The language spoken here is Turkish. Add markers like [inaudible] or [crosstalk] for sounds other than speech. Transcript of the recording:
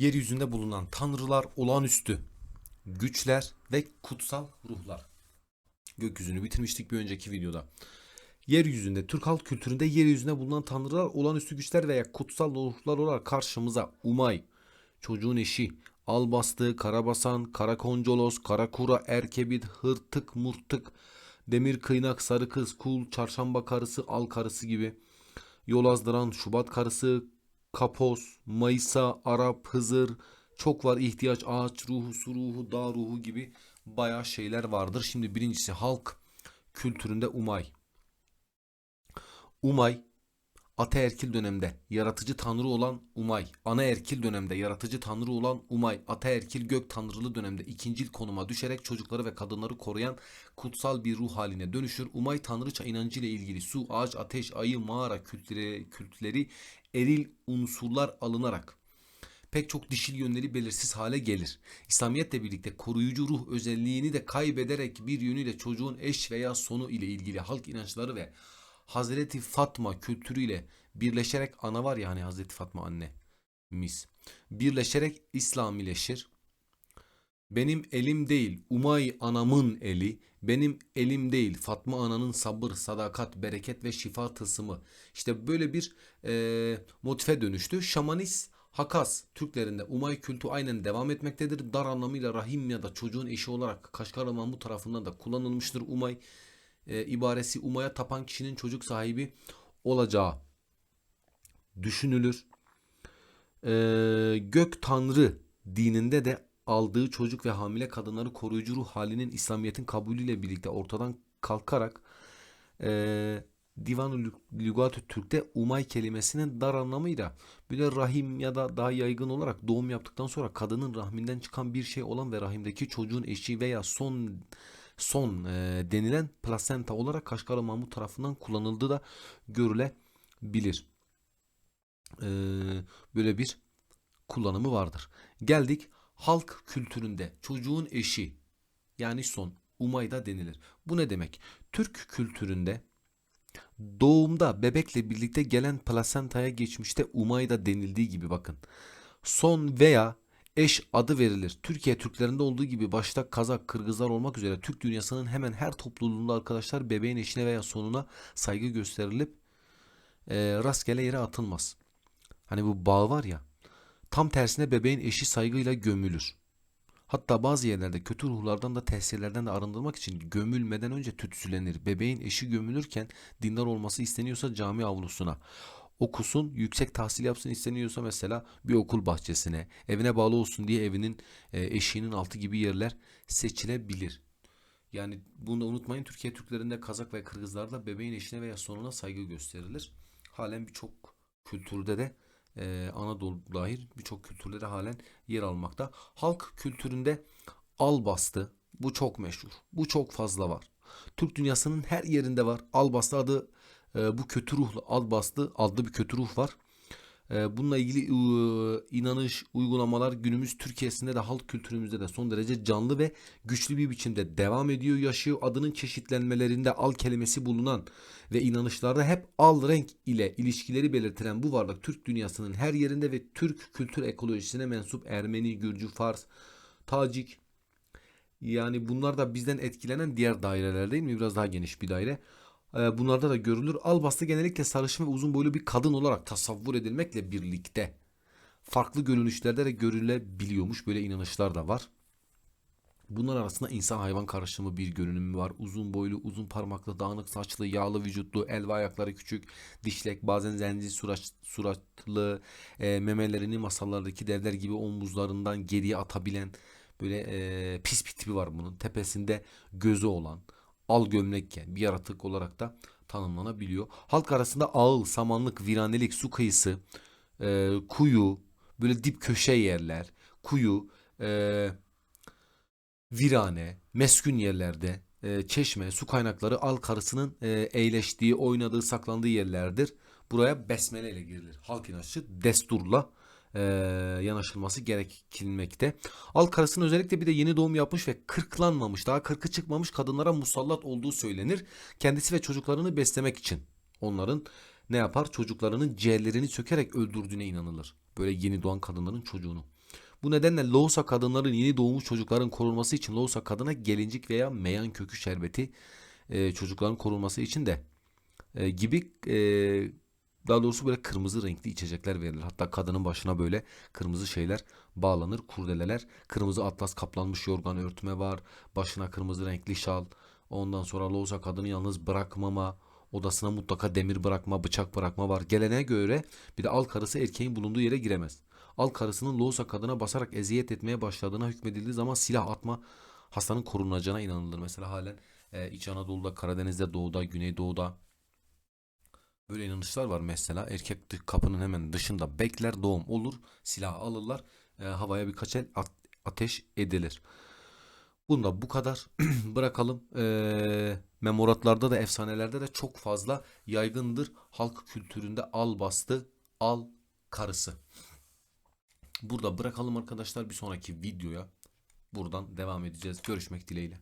Yeryüzünde bulunan tanrılar olağanüstü güçler ve kutsal ruhlar. Gökyüzünü bitirmiştik bir önceki videoda. Yeryüzünde, Türk halk kültüründe yeryüzünde bulunan tanrılar olağanüstü güçler veya kutsal ruhlar olarak karşımıza Umay, çocuğun eşi, Albastı, Karabasan, Karakoncolos, Karakura, Erkebit, Hırtık, Murtık, Demir Kıynak, Sarı Kız, Kul, Çarşamba Karısı, Al Karısı gibi yol azdıran Şubat Karısı, Kapos, Mayısa, Arap, Hızır, çok var ihtiyaç, ağaç ruhu, su ruhu, dağ ruhu gibi bayağı şeyler vardır. Şimdi birincisi halk kültüründe Umay. Umay ataerkil dönemde yaratıcı tanrı olan Umay, anaerkil dönemde yaratıcı tanrı olan Umay, ataerkil gök tanrılı dönemde ikincil konuma düşerek çocukları ve kadınları koruyan kutsal bir ruh haline dönüşür. Umay tanrıça inancı ile ilgili su, ağaç, ateş, ayı, mağara kültleri, kültleri eril unsurlar alınarak pek çok dişil yönleri belirsiz hale gelir. İslamiyetle birlikte koruyucu ruh özelliğini de kaybederek bir yönüyle çocuğun eş veya sonu ile ilgili halk inançları ve Hazreti Fatma kültürüyle birleşerek ana var ya hani Hazreti Fatma anne mis birleşerek İslamileşir. Benim elim değil Umay anamın eli, benim elim değil Fatma ananın sabır, sadakat, bereket ve şifa tılsımı. İşte böyle bir e, motife dönüştü. Şamanist Hakas Türklerinde Umay kültü aynen devam etmektedir. Dar anlamıyla rahim ya da çocuğun eşi olarak Kaşgarlı Mahmut tarafından da kullanılmıştır. Umay e, ibaresi Umay'a tapan kişinin çocuk sahibi olacağı düşünülür. E, gök tanrı dininde de aldığı çocuk ve hamile kadınları koruyucu ruh halinin İslamiyet'in kabulüyle birlikte ortadan kalkarak e, Divan-ı Lügat-ı Türk'te umay kelimesinin dar anlamıyla böyle rahim ya da daha yaygın olarak doğum yaptıktan sonra kadının rahminden çıkan bir şey olan ve rahimdeki çocuğun eşi veya son son e, denilen plasenta olarak Kaşgarlı Mahmut tarafından kullanıldığı da görülebilir. E, böyle bir kullanımı vardır. Geldik halk kültüründe çocuğun eşi yani son umayda denilir. Bu ne demek? Türk kültüründe doğumda bebekle birlikte gelen plasentaya geçmişte umayda denildiği gibi bakın. Son veya eş adı verilir. Türkiye Türklerinde olduğu gibi başta Kazak, Kırgızlar olmak üzere Türk dünyasının hemen her topluluğunda arkadaşlar bebeğin eşine veya sonuna saygı gösterilip e, rastgele yere atılmaz. Hani bu bağ var ya tam tersine bebeğin eşi saygıyla gömülür. Hatta bazı yerlerde kötü ruhlardan da tesirlerden de arındırmak için gömülmeden önce tütsülenir. Bebeğin eşi gömülürken dindar olması isteniyorsa cami avlusuna okusun, yüksek tahsil yapsın isteniyorsa mesela bir okul bahçesine, evine bağlı olsun diye evinin e, eşiğinin altı gibi yerler seçilebilir. Yani bunu da unutmayın Türkiye Türklerinde Kazak ve Kırgızlarda bebeğin eşine veya sonuna saygı gösterilir. Halen birçok kültürde de e, Anadolu dahil birçok kültürlere halen yer almakta. Halk kültüründe albastı. Bu çok meşhur. Bu çok fazla var. Türk dünyasının her yerinde var. Albastı adı e, bu kötü ruhlu albastı adlı bir kötü ruh var. E, bununla ilgili e, inanış, uygulamalar günümüz Türkiye'sinde de halk kültürümüzde de son derece canlı ve güçlü bir biçimde devam ediyor, yaşıyor. Adının çeşitlenmelerinde al kelimesi bulunan ve inanışlarda hep al renk ile ilişkileri belirtilen bu varlık Türk dünyasının her yerinde ve Türk kültür ekolojisine mensup Ermeni, Gürcü, Fars, Tacik yani bunlar da bizden etkilenen diğer daireler değil mi? Biraz daha geniş bir daire. Ee, bunlarda da görülür. Albastı genellikle sarışın ve uzun boylu bir kadın olarak tasavvur edilmekle birlikte farklı görünüşlerde de görülebiliyormuş. Böyle inanışlar da var. Bunlar arasında insan hayvan karışımı bir görünümü var. Uzun boylu, uzun parmaklı, dağınık saçlı, yağlı vücutlu, el ve ayakları küçük, dişlek, bazen zenci surat, suratlı, e, memelerini masallardaki devler gibi omuzlarından geriye atabilen böyle e, pis bir tipi var bunun. Tepesinde gözü olan, al gömlekken bir yaratık olarak da tanımlanabiliyor. Halk arasında ağıl, samanlık, viranelik, su kıyısı, e, kuyu, böyle dip köşe yerler, kuyu, e, virane, meskun yerlerde, e, çeşme, su kaynakları al karısının e, eğleştiği, oynadığı, saklandığı yerlerdir. Buraya besmele ile girilir. Halk inançı desturla e, yanaşılması gerekilmekte. Al karısının özellikle bir de yeni doğum yapmış ve kırklanmamış, daha kırkı çıkmamış kadınlara musallat olduğu söylenir. Kendisi ve çocuklarını beslemek için onların ne yapar? Çocuklarının ciğerlerini sökerek öldürdüğüne inanılır. Böyle yeni doğan kadınların çocuğunu. Bu nedenle Loğusa kadınların yeni doğmuş çocukların korunması için Loğusa kadına gelincik veya meyan kökü şerbeti e, çocukların korunması için de e, gibi e, daha doğrusu böyle kırmızı renkli içecekler verilir. Hatta kadının başına böyle kırmızı şeyler bağlanır, kurdeleler. Kırmızı atlas kaplanmış yorgan örtme var. Başına kırmızı renkli şal. Ondan sonra Loğusa kadını yalnız bırakmama, odasına mutlaka demir bırakma, bıçak bırakma var. Geleneğe göre bir de al karısı erkeğin bulunduğu yere giremez. Al karısının Loğusa kadına basarak eziyet etmeye başladığına hükmedildiği zaman silah atma hastanın korunacağına inanılır. Mesela halen e, İç Anadolu'da, Karadeniz'de, Doğu'da, Güneydoğu'da böyle inanışlar var mesela. Erkek kapının hemen dışında bekler doğum olur. Silahı alırlar. e, havaya birkaç el at- ateş edilir. Bunda bu kadar [clears throat] bırakalım. Ee, memoratlarda da efsanelerde de çok fazla yaygındır. Halk kültüründe al bastı, al karısı. Burada bırakalım arkadaşlar bir sonraki videoya. Buradan devam edeceğiz. Görüşmek dileğiyle.